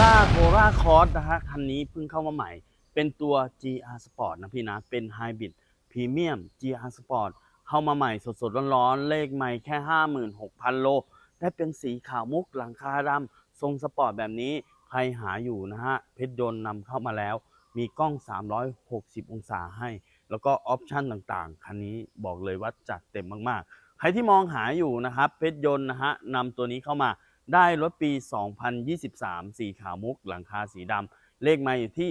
ต้าโ o ราคอร์สนะฮะคันนี้เพิ่งเข้ามาใหม่ เป็นตัว GR Sport นะพี่นะ เป็นไฮบริดพรีเมียม GR Sport เข้ามาใหม่สดๆร้อนๆ เลขใหม่แค่ 56,000 โล ได้เป็นสีขาวมุกหลังคาดำทรงสปอร์ตแบบนี้ ใครหาอยู่นะฮะ เพชรยนต์นำเข้ามาแล้ว มีกล้อง 360 องศาให้ แล้วก็ออปชันต่างๆ คันนี้บอกเลยว่าจัดเต็มมากๆ ใครที่มองหาอยู่นะครับ เพชรยนต์นะฮะนำตัวนี้เข้ามา ได้รถปี 2023 สีขาวมุกหลังคาสีดำเลขมาอยู่ที่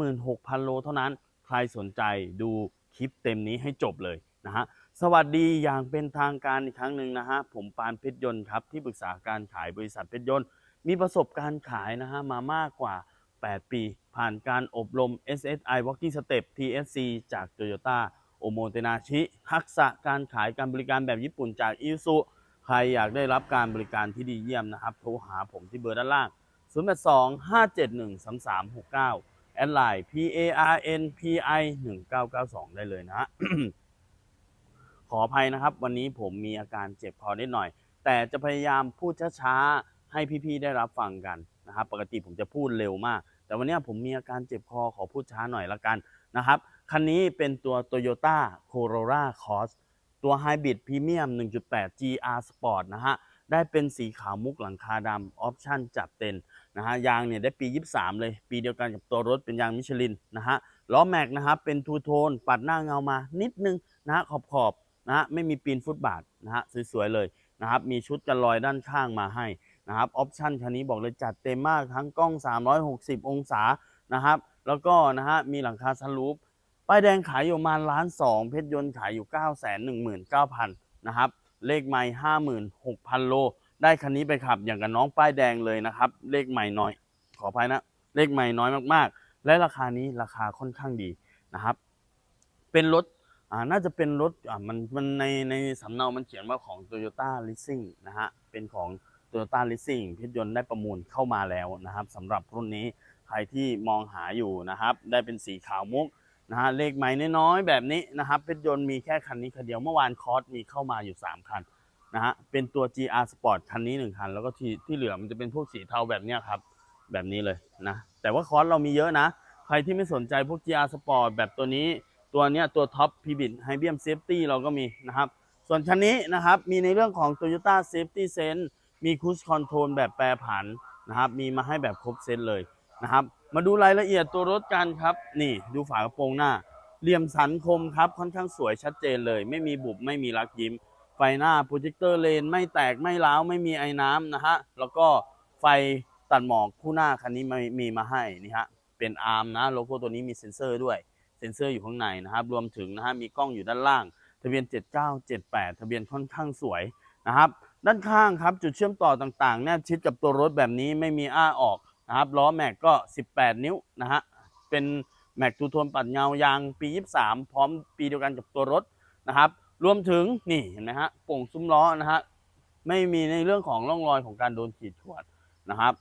56,000 โลเท่านั้น ใครสนใจดูคลิปเต็มนี้ให้จบเลยนะฮะสวัสดีอย่างเป็นทางการอีกครั้งหนึ่งนะฮะผมปานเพชรยนต์ครับที่ปรึกษาการขายบริษัทเพชรยนต์ มีประสบการณ์ขายนะฮะมามากกว่า 8 ปี ผ่านการอบรม SSI Walking Step TSC จาก Toyota โอโมเตนาชิทักษะการขายการบริการแบบญี่ปุ่นจากอิซุ ใครอยากได้รับการบริการที่ดีเยี่ยมนะครับ โทรหาผมที่เบอร์ด้านล่าง 082 571 3369 แอดไลน์ P A R N P I 1992 ได้เลยนะฮะขออภัยนะครับ วันนี้ผมมีอาการเจ็บคอนิดหน่อย แต่จะพยายามพูดช้าๆ ให้พี่ๆ ได้รับฟังกันนะครับ ปกติผมจะพูดเร็วมาก แต่วันนี้ผมมีอาการเจ็บคอขอพูดช้าหน่อยละกันนะครับ คันนี้เป็นตัว Toyota Corolla Cross ตัว Hybrid Premium 1.8 GR Sport นะฮะ ได้เป็นสีขาวมุกหลังคาดำออปชั่นจัดเต็มนะฮะ ยางเนี่ยได้ปี 23 เลย ปีเดียวกันกับตัวรถเป็นยางมิชลินนะฮะ ล้อแม็กนะครับเป็นทูโทน ปัดหน้าเงามานิดนึงนะฮะขอบขอบนะฮะ ไม่มีปีนฟุตบาทนะฮะ สวยๆเลยนะครับ มีชุดกันรอยด้านข้างมาให้นะครับ ออปชั่นคันนี้บอกเลยจัดเต็มมากทั้งกล้อง 360 องศานะครับ แล้วก็นะฮะ มีหลังคาซันรูฟ ป้ายแดงขายอยู่ประมาณล้านสองเพชรยนต์ขายอยู่ 9 1 9 0 0 0นะครับ เลขไม่56,000โล ได้คันนี้ไปขับอย่างกับน้องป้ายแดงเลยนะครับ เลขใหม่น้อย ขออภัยนะ เลขใหม่น้อยมากๆ และราคานี้ราคาค่อนข้างดีนะครับ เป็นรถอ่าน่าจะเป็นรถอ่ามันมันในในสำเนา มันเขียนว่าของ Toyota Leasing นะฮะ เป็นของ Toyota Leasing เพชรยนต์ได้ประมูลเข้ามาแล้วนะครับสำหรับรุ่นนี้ใครที่มองหาอยู่นะครับ ได้เป็นสีขาวมุก นะฮะเลขใหม่น้อยๆแบบนี้นะครับเพชรยนต์มีแค่คันนี้คันเดียวเมื่อวานคอร์สมีเข้ามาอยู่ 3 คันนะฮะเป็นตัว GR Sport คันนี้ 1 คัน แล้วก็ที่ที่เหลือมันจะเป็นพวกสีเทาแบบนี้ครับแบบนี้เลยนะแต่ว่าคอร์สเรามีเยอะนะ ใครที่ไม่สนใจพวก GR Sport แบบตัวนี้ตัวเนี้ยตัวท็อปพีบิดไฮเบียมเซฟตี้เราก็มีนะครับส่วนคันนี้นะครับมีในเรื่องของ Toyota Safety Sense มีคู i คอนโทรลแบบแปรผันนะครับมีมาให้แบบครบเซตเลย นะครับ มาดูรายละเอียดตัวรถกันครับ นี่ดูฝากระโปรงหน้า เหลี่ยมสันคมครับค่อนข้างสวยชัดเจนเลย ไม่มีบุบไม่มีรักยิ้ม ไฟหน้าโปรเจคเตอร์เลนไม่แตกไม่ร้าวไม่มีไอ้น้ำนะฮะแล้วก็ไฟตัดหมอกคู่หน้าคันนี้มีมีมาให้นี่ฮะเป็นอาร์มนะโลโก้ตัวนี้มีเซ็นเซอร์ด้วยเซ็นเซอร์อยู่ข้างในนะครับ รวมถึงนะฮะมีกล้องอยู่ด้านล่าง ทะเบียน 7978 ทะเบียนค่อนข้างสวยนะครับ ด้านข้างครับจุดเชื่อมต่อต่างๆ แนบชิดกับตัวรถแบบนี้ไม่มีอ้าออก นะครับล้อแม็กก็ 18 นิ้วนะฮะเป็นแม็กทูโทนปัดเงายางปี 23 พร้อมปีเดียวกันกับตัวรถนะครับรวมถึงนี่เห็นไหมฮะโป่งซุ้มล้อนะฮะไม่มีในเรื่องของร่องรอยของการโดนขีดข่วนนะครับ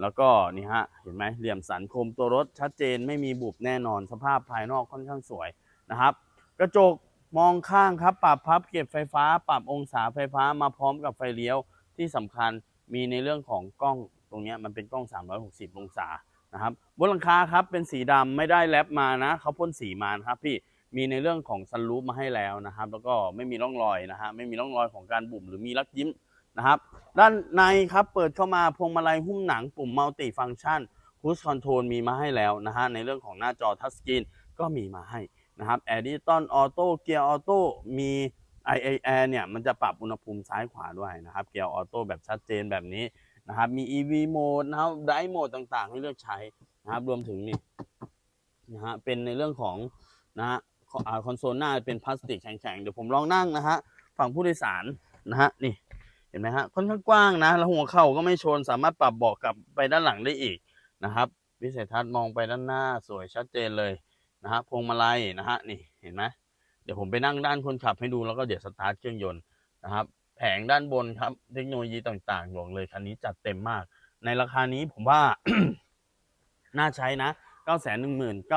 แล้วก็นี่ฮะเห็นไหมเหลี่ยมสันคมตัวรถชัดเจนไม่มีบุบแน่นอนสภาพภายนอกค่อนข้างสวยนะครับ กระจกมองข้างครับ ปรับพับเก็บไฟฟ้า ปรับองศาไฟฟ้ามาพร้อมกับไฟเลี้ยวที่สำคัญมีในเรื่องของกล้อง รงนี้มันเป็นกล้อง 360 องศานะครับบนหลังคาครับเป็นสีดำไม่ได้แรปมานะเขาพ่นสีมานะครับพี่มีในเรื่องของซันรูฟมาให้แล้วนะครับ แล้วก็ไม่มีร่องรอยนะฮะไม่มีร่องรอยของการบุ่มหรือมีรักยิ้มนะครับ ด้านในครับเปิดเข้ามาพวงมาลัยหุ้มหนังปุ่มมัลติฟังชันคูสคอนโทรลมีมาให้แล้วนะฮะในเรื่องของหน้าจอทัชสกรีนก็มีมาให้นะครับแอร์ดิจิตอลออโต้เกียร์ออโต้มี IA Air เนี่ยมันจะปรับอุณหภูมิซ้ายขวาด้วยนะครับ เกียร์ออโต้แบบชัดเจนแบบนี้ นะครับ มี EV โหมดนะครับไดโหมดต่างๆ ให้เลือกใช้นะครับ รวมถึงนี่นะฮะเป็นในเรื่องของนะฮะคอนโซลหน้าเป็นพลาสติกแข็งๆ เดี๋ยวผมลองนั่งนะฮะฝั่งผู้โดยสารนะฮะนี่เห็นไหมฮะค่อนข้างกว้างนะ แล้วหัวเข่าก็ไม่ชนสามารถปรับเบาะกลับไปด้านหลังได้อีกนะครับวิสัยทัศน์มองไปด้านหน้าสวยชัดเจนเลยนะฮะพวงมาลัยนะฮะนี่เห็นไหมเดี๋ยวผมไปนั่งด้านคนขับให้ดูแล้วก็เดี๋ยวสตาร์ทเครื่องยนต์นะครับ แผงด้านบนครับ เทคโนโลยีต่างๆบอกเลยคันนี้จัดเต็มมาก ในราคานี้ผมว่า น่าใช้นะ 9 1 9 0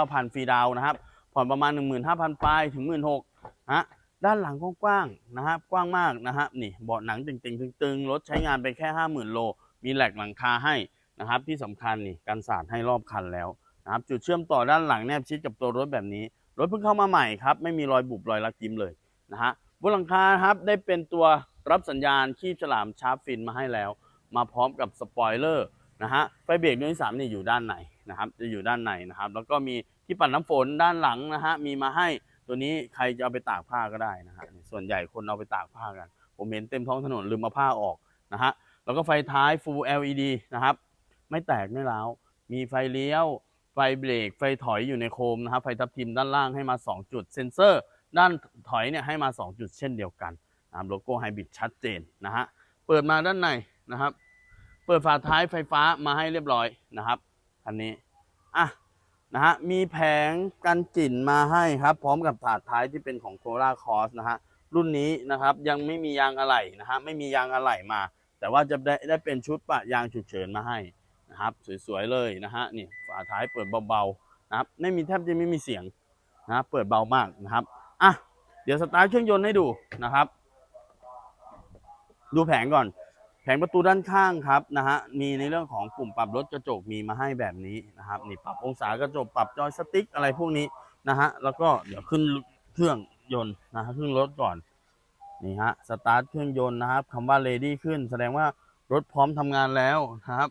0 0 ฟรีดาวนะครับ ผ่อนประมาณ 15,000ปลายถึง 16,000ฮะด้านหลังกว้างๆนะครับ กว้างมากนะครับนี่เบาะหนังตึงๆตึงๆรถใช้งานไปแค่ 50,000 โล มีแหลกหลังคาให้นะครับ ที่สำคัญนี่กันสาดให้รอบคันแล้วนะครับ จุดเชื่อมต่อด้านหลังแนบชิดกับตัวรถแบบนี้ รถเพิ่งเข้ามาใหม่ครับ ไม่มีรอยบุบรอยลักยิ้มเลยนะฮะบนหลังคาครับได้เป็นตัว รับสัญญาณคีบฉลามชาร์ปฟินมาให้แล้ว มาพร้อมกับสปอยเลอร์นะฮะไฟเบรกดวงที่สามนี่อยู่ด้านในนะครับจะอยู่ด้านในนะครับ แล้วก็มีที่ปัดน้ำฝนด้านหลังนะฮะมีมาให้ตัวนี้ใครจะเอาไปตากผ้าก็ได้นะฮะส่วนใหญ่คนเอาไปตากผ้ากัน ผมเห็นเต็มท้องถนนลืมมาผ้าออกนะฮะแล้วก็ไฟท้าย Full LED นะครับ ไม่แตกไม่ร้าวมีไฟเลี้ยว ไฟเบรกไฟถอยอยู่ในโคมนะครับไฟทับทิมด้านล่างให้มา 2 จุดเซ็นเซอร์ ด้านถอยเนี่ยให้มา 2 จุดเช่นเดียวกัน นะครับโลโก้ไฮบริดชัดเจนนะฮะ เปิดมาด้านในนะครับ เปิดฝาท้ายไฟฟ้ามาให้เรียบร้อยนะครับคันนี้ อะนะฮะ มีแผงกันกลิ่นมาให้ครับ พร้อมกับถาดท้ายที่เป็นของโคราคอสนะฮะ รุ่นนี้นะครับยังไม่มียางอะไหล่นะฮะ ไม่มียางอะไหล่มา แต่ว่าจะได้ได้เป็นชุดปะยางฉุกเฉินมาให้นะครับ สวยๆเลยนะฮะ นี่ฝาท้ายเปิดเบาๆนะครับ ไม่มีแทบจะไม่มีเสียงนะเปิดเบามากนะครับ อะ เดี๋ยวสตาร์ทเครื่องยนต์ให้ดูนะครับ ดูแผงก่อน แผงประตูด้านข้างครับนะฮะมีในเรื่องของปุ่มปรับลดกระจกมีมาให้แบบนี้นะครับนี่ปรับองศากระจกปรับจอยสติ๊กอะไรพวกนี้นะฮะแล้วก็เดี๋ยวขึ้นเครื่องยนต์นะฮะขึ้นรถก่อนนี่ฮะสตาร์ทเครื่องยนต์นะครับคำว่า ready ขึ้น แสดงว่ารถพร้อมทำงานแล้วนะครับ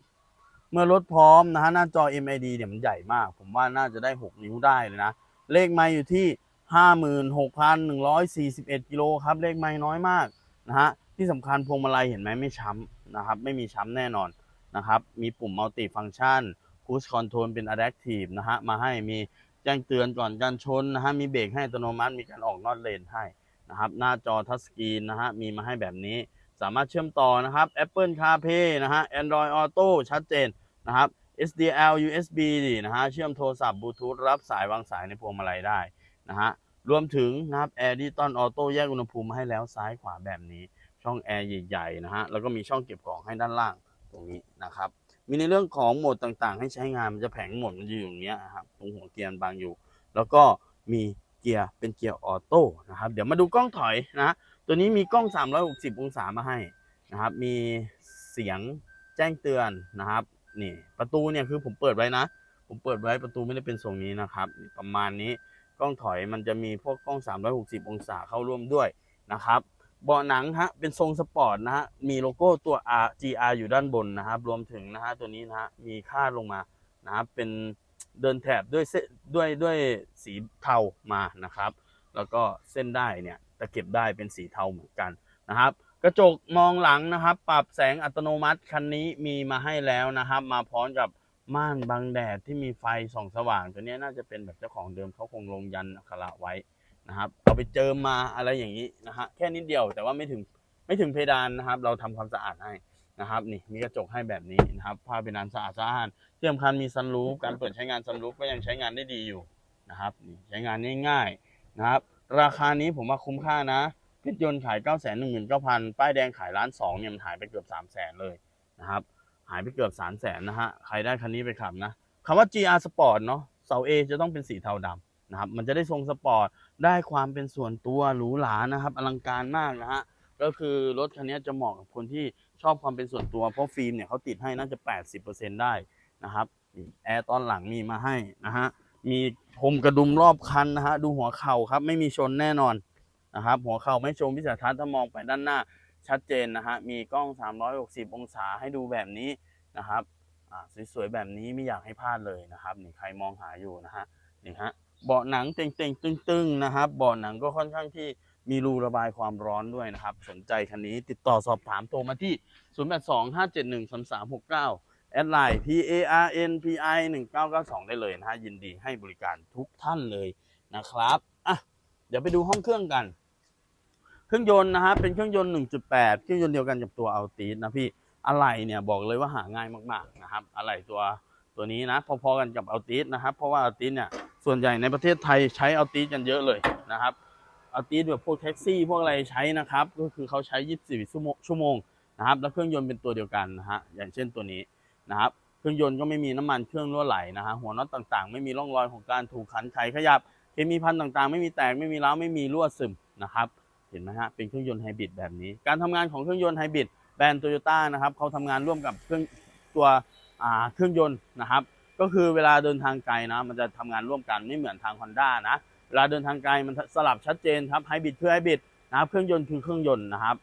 เมื่อรถพร้อมนะฮะหน้าจอ MID เนี่ยมันใหญ่มาก ผมว่าน่าจะได้ 6 นิ้วได้เลยนะ เลขไมล์อยู่ที่ 56,141กิโลครับ เลขไมล์น้อยมากนะฮะ ที่สำคัญพวงมาลัยเห็นไหมไม่ช้ำนะครับ ไม่มีช้ำแน่นอนนะครับ มีปุ่มมัลติฟัง c t ชัน Cruise Control เป็น Adaptive นะฮะ มาให้มีแจ้งเตือนก่อนการชนนะฮะ มีเบรกให้อัตโนมัติ มีการออกนอกเลนให้นะครับ หน้าจอทัชสกรีนนะฮะ มีมาให้แบบนี้ สามารถเชื่อมต่อนะครับ Apple CarPlay นะฮะ Android Auto ชัดเจนนะครับ SDL USB นะฮะ เชื่อมโทรศัพท์บลูทูธรับสายวางสายในพวงมาลัยได้นะฮะ รวมถึงนะครับ Air Digital Auto แยกอุณหภูมิมาให้แล้วซ้ายขวาแบบนี้ ช่องแอร์ใหญ่ๆนะฮะแล้วก็มีช่องเก็บของให้ด้านล่างตรงนี้นะครับ มีในเรื่องของโหมดต่างๆ ให้ใช้งานมันจะแผงโหมดมันอยู่อย่างเงี้ยนะครับตรงหัวเกียร์บางอยู่ แล้วก็มีเกียร์เป็นเกียร์ออโต้นะครับเดี๋ยวมาดูกล้องถอยนะตัวนี้มีกล้อง 360 องศามาให้นะครับ มีเสียงแจ้งเตือนนะครับนี่ประตูเนี่ยคือผมเปิดไว้นะ ผมเปิดไว้ประตูไม่ได้เป็นทรงนี้นะครับ ประมาณนี้กล้องถอยมันจะมีพวกกล้อง 360 องศาเข้าร่วมด้วยนะครับ เบาะหนังฮะเป็นทรงสปอร์ตนะฮะมีโลโก้ตัว R GR อยู่ด้านบนนะครับ รวมถึงนะฮะตัวนี้นะฮะมีค่าดลงมานะครับเป็นเดินแถบด้วยเส้นด้วยด้วยสีเทามานะครับ แล้วก็เส้นได้เนี่ยตะเก็บได้เป็นสีเทาเหมือนกันนะครับ กระจกมองหลังนะครับ ปรับแสงอัตโนมัติคันนี้มีมาให้แล้วนะครับ มาพร้อมกับม่านบังแดดที่มีไฟส่องสว่าง ตัวนี้น่าจะเป็นแบบเจ้าของเดิมเขาคงลงยันอักขระไว้ นะครับ เอาไปเจิมมาอะไรอย่างนี้นะฮะแค่นิดเดียวแต่ว่าไม่ถึงไม่ถึงเพดานนะครับ เราทำความสะอาดให้นะครับ นี่มีกระจกให้แบบนี้นะครับผ้าเพดานสะอาดสะอาดที่สำคัญมีซันรูฟการเปิดใช้งานซันรูฟก็ยังใช้งานได้ดีอยู่นะครับนี่ใช้งานง่ายๆนะครับ ราคานี้ผมว่าคุ้มค่านะพิจยนต์ขาย9 1 9 0 0 0 ป้ายแดงขายล้านสองเนี่ยมันหายไปเกือบ3 0 0 0 0เลยนะครับ หายไปเกือบ3 0 0 0 0 0นะฮะใครได้คันนี้ไปขับนะคำว่า GR Sport เนาะเสา A จะต้องเป็นสีเทาดำนะครับ มันจะได้ทรงสปอร์ต ได้ความเป็นส่วนตัวหรูหรานะครับ อลังการมากนะฮะก็คือรถคันนี้จะเหมาะกับคนที่ชอบความเป็นส่วนตัวเพราะฟิล์มเนี่ยเขาติดให้น่าจะ 80%ได้นะครับแอร์ตอนหลังมีมาให้นะฮะมีพรมกระดุมรอบคันนะฮะดูหัวเข่าครับไม่มีชนแน่นอนนะครับหัวเข่าไม่ชมพิสัยทัศน์ถ้ามองไปด้านหน้าชัดเจนนะฮะมีกล้อง 360 องศาให้ดูแบบนี้นะครับสวยๆแบบนี้ไม่อยากให้พลาดเลยนะครับนี่ใครมองหาอยู่นะฮะนี่ฮะ เบาะหนังเต่งๆ ตึงๆนะครับเบาะหนังก็ค่อนข้างที่มีรูระบายความร้อนด้วยนะครับ สนใจคันนี้ติดต่อสอบถามโทรมาที่ 0825713369 แอดไลน์ P A R N P I 1992 ได้เลยนะฮะยินดีให้บริการทุกท่านเลยนะครับอะเดี๋ยวไปดูห้องเครื่องกัน เครื่องยนต์นะฮะเป็นเครื่องยนต์ 1.8 เครื่องยนต์เดียวกันกับตัวอัลติสนะพี่อะไรเนี่ยบอกเลยว่าหาง่ายมากๆนะครับอะไรตัว ตัวนี้นะพอๆกันกับเอัลติสนะครับ เพราะว่าเอัลติสเนี่ยส่วนใหญ่ในประเทศไทยใช้เอัลติสกันเยอะเลยนะครับเอัลติสแบบพวกแท็กซี่พวกอะไรใช้นะครับ ก็คือเขาใช้ 24 ชั่วโมงชั่วโมงนะครับแล้วเครื่องยนต์เป็นตัวเดียวกันนะฮะอย่างเช่นตัวนี้นะครับเครื่องยนต์ก็ไม่มีน้ำมันเครื่องรั่วไหลนะฮะหัวน็อตต่างๆ ไม่มีร่องรอยของการถูกขันไขขยับเคมีพันต่างๆ ไม่มีแตกไม่มีร้าวไม่มีรั่วซึมนะครับเห็นไหมฮะเป็นเครื่องยนต์ไฮบริดแบบนี้ การทำงานของเครื่องยนต์ไฮบริดแบรนด์โตโยต้านะครับเขาทำงานร่วมกับเครื่องตัวอ่า เครื่องยนต์นะครับ ก็คือเวลาเดินทางไกลนะมันจะทำงานร่วมกันไม่เหมือนทาง Honda นะเวลาเดินทางไกลมันสลับชัดเจนครับไฮบริดคือไฮบริดนะครับเครื่องยนต์คือเครื่องยนต์นะครับ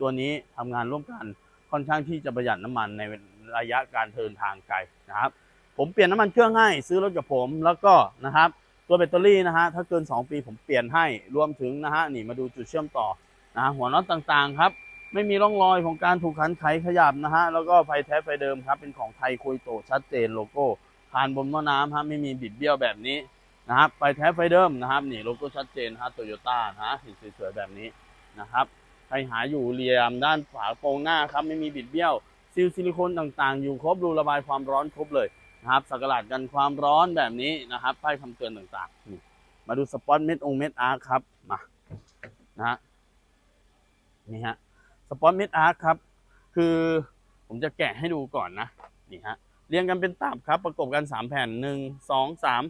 ตัวนี้ทำงานร่วมกันค่อนข้างที่จะประหยัดน้ำมันในระยะการเดินทางไกลนะครับ ผมเปลี่ยนน้ำมันเครื่องให้ซื้อรถกับผมแล้วก็นะครับตัวแบตเตอรี่นะฮะถ้าเกิน 2 ปีผมเปลี่ยนให้รวมถึงนะฮะนี่มาดูจุดเชื่อมต่อนะหัวน็อตต่างๆครับ ไม่มีร่องรอยของการถูกขันไขขยับนะฮะ แล้วก็ไฟแท้ไฟเดิมครับ เป็นของไทยโคยโตชัดเจนโลโก้ผ่านบนหม้อน้ำฮะไม่มีบิดเบี้ยวแบบนี้นะครับไฟแท้ไฟเดิมนะครับนี่โลโก้ชัดเจนฮะโตโยต้านะฮะเห็นสวยๆแบบนี้นะครับใครหาอยู่เหลี่ยมด้านฝาโปรงหน้าครับไม่มีบิดเบี้ยวซีลซิลิโคนต่างๆ อยู่ครบรูระบายความร้อนครบเลยนะครับสักหลาดกันความร้อนแบบนี้นะครับป้ายคำเตือนต่างๆนี่มาดูสปอตเม็ดองเม็ดอาร์ครับมานะฮะนี่ฮะ สปอตเมดอาร์คครับ คือผมจะแกะให้ดูก่อนนะ นี่ฮะ เรียงกันเป็นตับครับ ประกบกัน3แผ่น1 2 3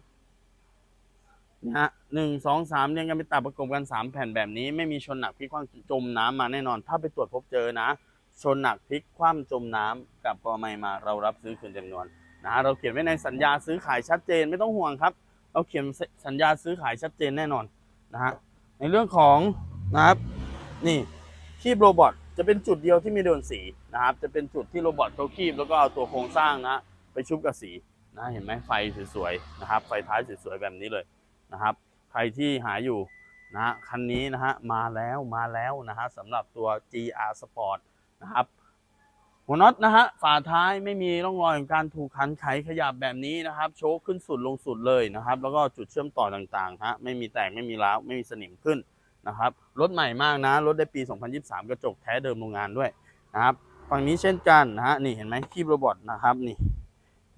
นี่ฮะหนึ่งสองสามเรียงกันเป็นตับประกบกัน3แผ่นแบบนี้ ไม่มีชนหนักพลิกคว่ำจมน้ำมาแน่นอน ถ้าไปตรวจพบเจอนะ ชนหนักพลิกคว่ำจมน้ำกับปอไม่มาเรารับซื้อคืนจำนวนนะฮะเราเขียนไว้ในสัญญาซื้อขายชัดเจนไม่ต้องห่วงครับ เราเขียนสัญญาซื้อขายชัดเจนแน่นอนนะฮะในเรื่องของนะครับนี่คีบโรบอท จะเป็นจุดเดียวที่ไม่โดนสีนะครับ จะเป็นจุดที่โรบอทเขาคีบแล้วก็เอาตัวโครงสร้างนะไปชุบกับสีนะเห็นไหมไฟสวยๆนะครับ ไฟท้ายสวยๆแบบนี้เลยนะครับ ใครที่หาอยู่นะคันนี้นะฮะมาแล้วมาแล้วนะฮะสำหรับตัว GR Sport นะครับหัวน็อตนะฮะฝาท้ายไม่มีร่องรอยของการถูกขันไขขยับแบบนี้นะครับ โชคขึ้นสุดลงสุดเลยนะครับ แล้วก็จุดเชื่อมต่อต่างๆฮะไม่มีแตกไม่มีร้าวไม่มีสนิมขึ้น นะครับรถใหม่มากนะรถได้ปี 2023 กระจกแท้เดิมโรงงานด้วยนะครับฝั่งนี้เช่นกันนะฮะนี่เห็นไหมคีบโรบอทนะครับนี่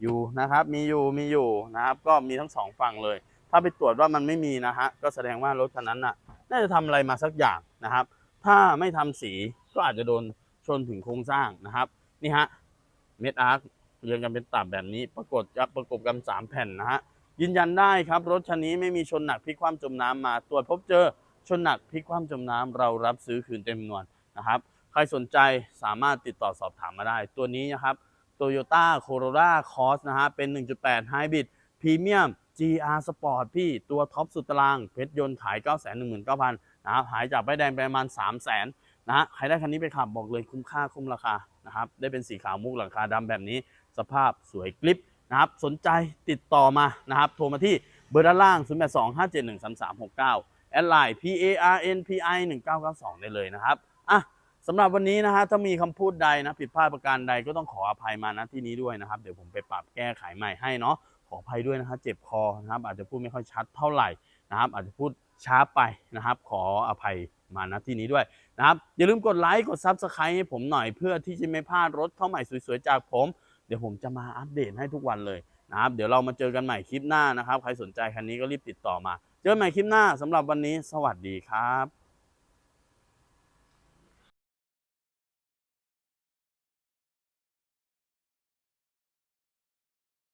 อยู่นะครับมีอยู่มีอยู่นะครับก็มีทั้งสองฝั่งเลย ถ้าไปตรวจว่ามันไม่มีนะฮะก็แสดงว่ารถคันนั้นน่ะน่าจะทำอะไรมาสักอย่างนะครับ ถ้าไม่ทำสีก็อาจจะโดนชนถึงโครงสร้างนะครับนี่ฮะเม็ดอาร์คเรียงกันเป็นตับแบบนี้ปรากฏจะประกบกัน3แผ่นนะฮะยืนยันได้ครับรถคันนี้ไม่มีชนหนักพลิกคว่ำจมน้ำมาตรวจพบเจอ ชนหนักพลิกคว่ำจมน้ำเรารับซื้อคืนเต็มจำนวนนะครับ ใครสนใจสามารถติดต่อสอบถามมาได้ ตัวนี้นะครับ Toyota Corolla Cross นะฮะเป็น 1.8 Hybrid Premium GR Sport พี่ตัวท็อปสุดตาราง เพชรยนต์ขาย 919,000นะครับหายจากใบแดงไปประมาณ 300,000นะฮะใครได้คันนี้ไปขับบอกเลยคุ้มค่าคุ้มราคานะครับได้เป็นสีขาวมุกหลังคาดำแบบนี้ สภาพสวยกลิปนะครับสนใจติดต่อมานะครับโทรมาที่เบอร์ด้านล่าง 0 8 2 5 7 1 3 3 6 9 แอดไลน์ P A R N P I 1992 ได้เลยนะครับอะสำหรับวันนี้นะฮะถ้ามีคำพูดใดนะผิดพลาดประการใดก็ต้องขออภัยมาณที่นี้ด้วยนะครับ เดี๋ยวผมไปปรับแก้ไขใหม่ให้เนาะขออภัยด้วยนะฮะเจ็บคอนะครับอาจจะพูดไม่ค่อยชัดเท่าไหร่นะครับ อาจจะพูดช้าไปนะครับ ขออภัยมาณที่นี้ด้วยนะครับ อย่าลืมกดไลค์กด Subscribe ให้ผมหน่อยเพื่อที่จะไม่พลาดรถเข้าใหม่สวยๆจากผม เดี๋ยวผมจะมาอัปเดตให้ทุกวันเลย นะครับเดี๋ยวเรามาเจอกันใหม่คลิปหน้านะครับ ใครสนใจคันนี้ก็รีบติดต่อมา เจอกันใหม่คลิปหน้าสำหรับวันนี้ สวัสดีครับ